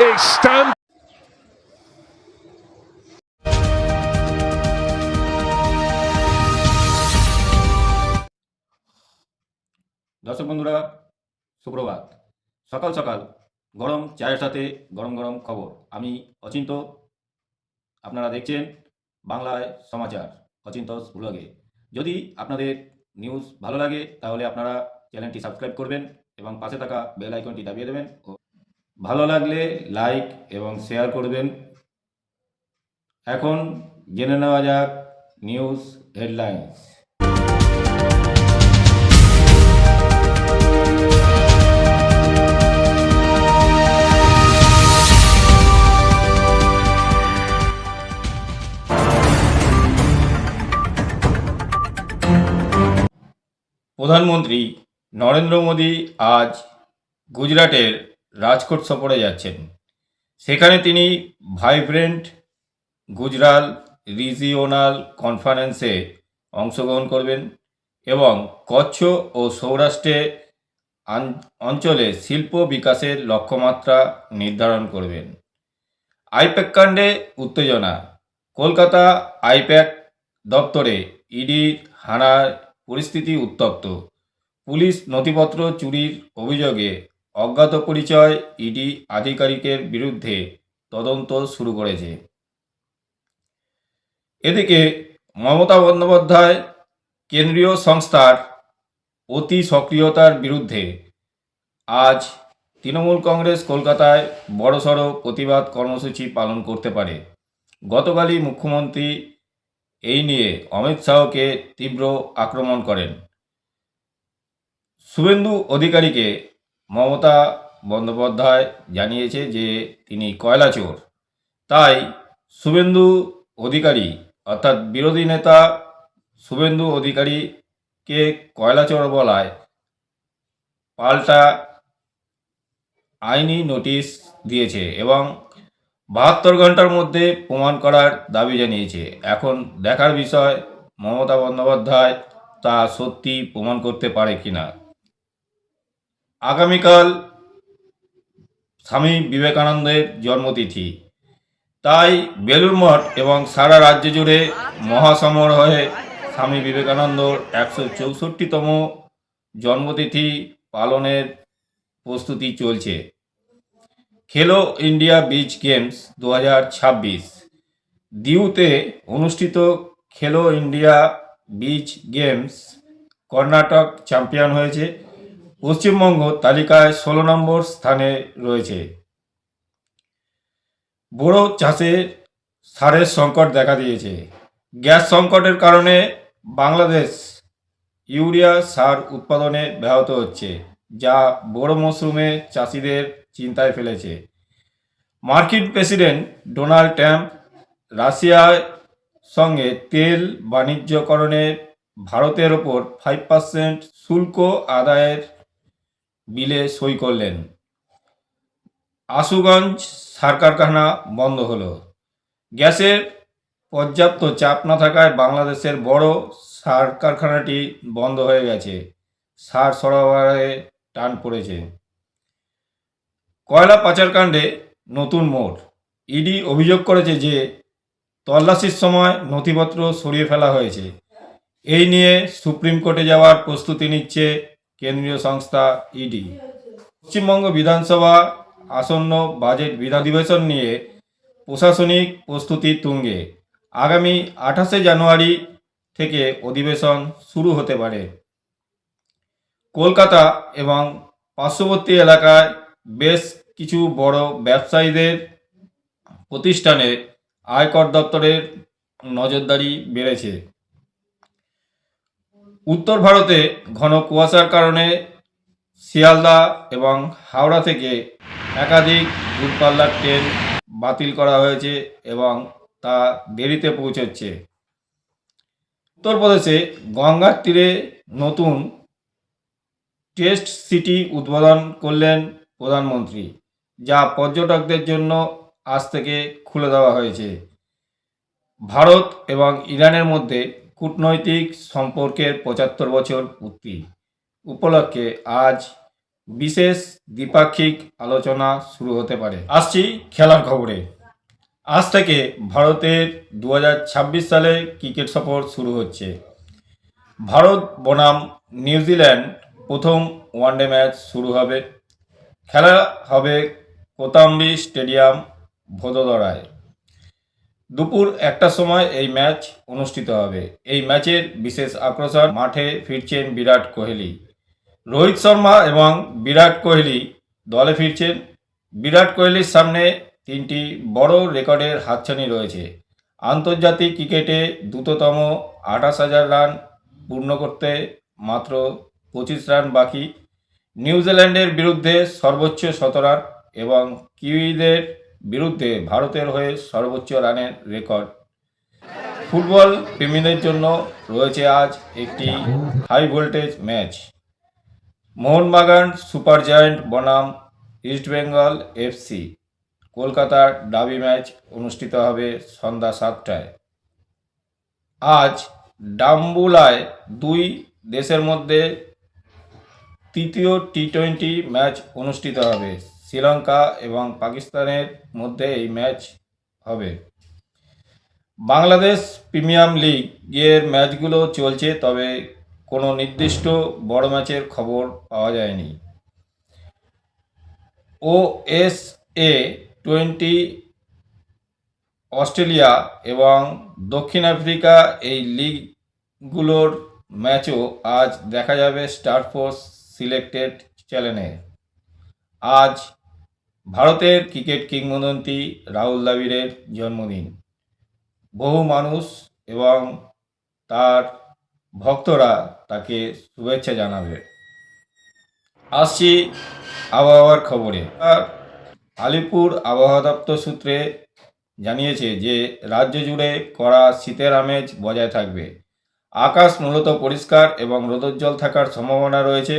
is stand. দর্শক বন্ধুরা, সুপ্রভাত। সকাল সকাল, গরম, চায়ের সাথে গরম গরম খবর। আমি অচিন্ত, আপনারা দেখছেন বাংলায় সমাচার, অচিন্ত ব্লগে। যদি আপনাদের নিউজ ভালো লাগে, তাহলে আপনারা চ্যানেলটি সাবস্ক্রাইব করবেন এবং পাশে থাকা বেল আইকনটি দাবিয়ে দেবেন ও ভালো লাগলে লাইক এবং শেয়ার করবেন। এখন জেনে নেওয়া যাক নিউজ হেডলাইন্স প্রধানমন্ত্রী নরেন্দ্র মোদী আজ গুজরাটের রাজকোট সফরে যাচ্ছেন। সেখানে তিনি ভাইব্রেন্ট, গুজরাল, রিজিওনাল কনফারেন্সে অংশগ্রহণ করবেন এবং কচ্ছ ও সৌরাষ্ট্রে অঞ্চলে শিল্প বিকাশের লক্ষ্যমাত্রা নির্ধারণ করবেন। আইপ্যাক কাণ্ডে উত্তেজনা। কলকাতা আইপ্যাক দপ্তরে ইডির হানার পরিস্থিতি উত্তপ্ত। পুলিশ নথিপত্র চুরির অভিযোগে অজ্ঞাত পরিচয় ইডি আধিকারিকের বিরুদ্ধে তদন্ত শুরু করেছে। এদিকে মমতা বন্দ্যোপাধ্যায় কেন্দ্রীয় সংস্থার অতি সক্রিয়তার বিরুদ্ধে আজ তৃণমূল কংগ্রেস কলকাতায় বড়সড় প্রতিবাদ কর্মসূচি পালন করতে পারে। গতকালই মুখ্যমন্ত্রী এই নিয়ে অমিত শাহকে তীব্র আক্রমণ করেন। শুভেন্দু অধিকারীকে মমতা বন্দ্যোপাধ্যায় জানিয়েছে যে তিনি কয়লা চোর। তাই শুভেন্দু অধিকারী, অর্থাৎ বিরোধী নেতা শুভেন্দু অধিকারীকে কয়লা চোর বলায় পাল্টা আইনি নোটিশ দিয়েছে এবং বাহাত্তর ঘণ্টার মধ্যে প্রমাণ করার দাবি জানিয়েছে। এখন দেখার বিষয় মমতা বন্দ্যোপাধ্যায় তা সত্যি প্রমাণ করতে পারে কিনা। আগামীকাল স্বামী বিবেকানন্দের জন্মতিথি। তাই বেলুর মঠ এবং সারা রাজ্য জুড়ে মহাসমারোহে স্বামী বিবেকানন্দর একশো চৌষট্টিতম জন্মতিথি পালনের প্রস্তুতি চলছে। খেলো ইন্ডিয়া বিচ গেমস দু হাজার ছাব্বিশ। দিউতে অনুষ্ঠিত Khelo India beach games Karnataka champion হয়েছে। পশ্চিমবঙ্গ তালিকায় ষোলো নম্বর স্থানে রয়েছে। বড় চাষে সারের সংকট দেখা দিয়েছে। গ্যাস সংকটের কারণে বাংলাদেশ ইউরিয়া সার উৎপাদনে ব্যাহত হচ্ছে, যা বড় মৌসুমে চাষিদের চিন্তায় ফেলেছে। মার্কিন প্রেসিডেন্ট ডোনাল্ড ট্রাম্প রাশিয়ার সঙ্গে তেল বাণিজ্যকরণে ভারতের ওপর ফাইভ পার্সেন্ট শুল্ক আদায়ের বিলে সই করলেন। আশুগঞ্জ সার কারখানা বন্ধ হলো। গ্যাসের পর্যাপ্ত চাপ না থাকায় বাংলাদেশের বড় সার কারখানাটি বন্ধ হয়ে গেছে। সার সরবরাহে টান পড়েছে। কয়লা পাচারকাণ্ডে নতুন মোড়। ইডি অভিযোগ করেছে যে তল্লাশির সময় নথিপত্র সরিয়ে ফেলা হয়েছে। এই নিয়ে সুপ্রিম কোর্টে যাওয়ার প্রস্তুতি নিচ্ছে কেন্দ্রীয় সংস্থা ইডি পশ্চিমবঙ্গ বিধানসভা আসন্ন বাজেট বিধাধিবেশন নিয়ে প্রশাসনিক প্রস্তুতি তুঙ্গে। আগামী আঠাশে জানুয়ারি থেকে অধিবেশন শুরু হতে পারে। কলকাতা এবং পার্শ্ববর্তী এলাকায় বেশ কিছু বড় ব্যবসায়ীদের প্রতিষ্ঠানে আয়কর দপ্তরের নজরদারি বেড়েছে। উত্তর ভারতে ঘন কুয়াশার কারণে শিয়ালদা এবং হাওড়া থেকে একাধিক দূরপাল্লার ট্রেন বাতিল করা হয়েছে এবং তা দেরিতে পৌঁছচ্ছে উত্তরপ্রদেশে গঙ্গার তীরে নতুন টেস্ট সিটি উদ্বোধন করলেন প্রধানমন্ত্রী, যা পর্যটকদের জন্য আজ থেকে খুলে দেওয়া হয়েছে। ভারত এবং ইরানের মধ্যে কূটনৈতিক সম্পর্কের পঁচাত্তর বছর পূর্তি উপলক্ষে আজ বিশেষ দ্বিপাক্ষিক আলোচনা শুরু হতে পারে। আসছি খেলার খবরে। আজ থেকে ভারতের দু হাজার ছাব্বিশ সালে ক্রিকেট সফর শুরু হচ্ছে। ভারত বনাম নিউজিল্যান্ড প্রথম ওয়ানডে ম্যাচ শুরু হবে। খেলা হবে কোতাম্বি স্টেডিয়াম ভদোদরায়। দুপুর একটার সময় এই ম্যাচ অনুষ্ঠিত হবে। এই ম্যাচের বিশেষ আকর্ষণ মাঠে ফিরছেন বিরাট কোহলি। রোহিত শর্মা এবং বিরাট কোহলি দলে ফিরছেন। বিরাট কোহলির সামনে তিনটি বড় রেকর্ডের হাতছানি রয়েছে। আন্তর্জাতিক ক্রিকেটে দ্রুততম আঠাশ হাজার রান পূর্ণ করতে মাত্র পঁচিশ রান বাকি। নিউজিল্যান্ডের বিরুদ্ধে সর্বোচ্চ শত রান এবং কিউইদের বিরুদ্ধে ভারতের হয়ে সর্বোচ্চ রানের রেকর্ড। ফুটবল প্রেমীদের জন্য রয়েছে আজ একটি high voltage match Mohun Bagan super giant বনাম ইস্টবেঙ্গল এফসি কলকাতার ডাবি ম্যাচ অনুষ্ঠিত হবে সন্ধ্যা সাতটায়। আজ ডাম্বুলায় দুই দেশের মধ্যে তৃতীয় টি টোয়েন্টি ম্যাচ অনুষ্ঠিত হবে। শ্রীলঙ্কা এবং পাকিস্তানের মধ্যে এই ম্যাচ হবে। বাংলাদেশ প্রিমিয়াম লিগের ম্যাচগুলো চলছে, তবে কোনো নির্দিষ্ট বড় ম্যাচের খবর পাওয়া যায়নি। ও এস এ টোয়েন্টি অস্ট্রেলিয়া এবং দক্ষিণ আফ্রিকা এই লিগগুলোর ম্যাচও আজ দেখা যাবে স্টার ফোর্স সিলেক্টেড চ্যানেলে। আজ ভারতের ক্রিকেট কিংবদন্তি রাহুল দ্রাবিড়ের জন্মদিন। বহু মানুষ এবং তার ভক্তরা তাকে শুভেচ্ছা জানাবে। আসছি আবহাওয়ার খবরে। আলিপুর আবহাওয়া দপ্তর সূত্রে জানিয়েছে যে, রাজ্য জুড়ে কড়া শীতের আমেজ বজায় থাকবে। আকাশ মূলত পরিষ্কার এবং রোদোজ্জ্বল থাকার সম্ভাবনা রয়েছে।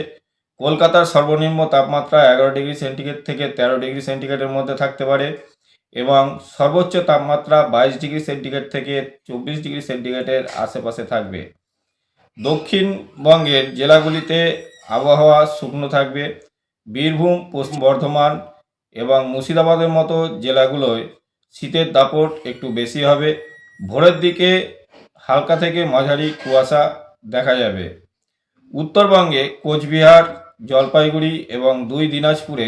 কলকাতার সর্বনিম্ন তাপমাত্রা এগারো ডিগ্রি সেন্টিগ্রেড থেকে তেরো ডিগ্রি সেন্টিগ্রেডের মধ্যে থাকতে পারে এবং সর্বোচ্চ তাপমাত্রা বাইশ ডিগ্রি সেন্টিগ্রেড থেকে চব্বিশ ডিগ্রি সেন্টিগ্রেডের আশেপাশে থাকবে। দক্ষিণবঙ্গের জেলাগুলিতে আবহাওয়া শুকনো থাকবে। বীরভূম, পশ্চিম বর্ধমান এবং মুর্শিদাবাদের মতো জেলাগুলোয় শীতের দাপট একটু বেশি হবে। ভোরের দিকে হালকা থেকে মাঝারি কুয়াশা দেখা যাবে। উত্তরবঙ্গে কোচবিহার জলপাইগুড়ি এবং দুই দিনাজপুরে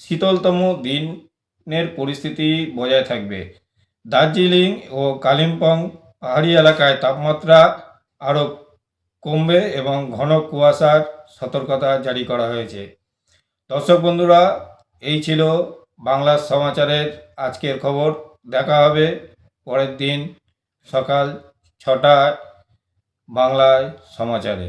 শীতলতম দিনের পরিস্থিতি বজায় থাকবে। দার্জিলিং ও কালিম্পং পাহাড়ি এলাকায় তাপমাত্রা আরও কমবে এবং ঘন কুয়াশার সতর্কতা জারি করা হয়েছে। দর্শক বন্ধুরা, এই ছিল বাংলা সমাচারের আজকের খবর। দেখা হবে পরের দিন সকাল ছটায় বাংলায় সমাচারে।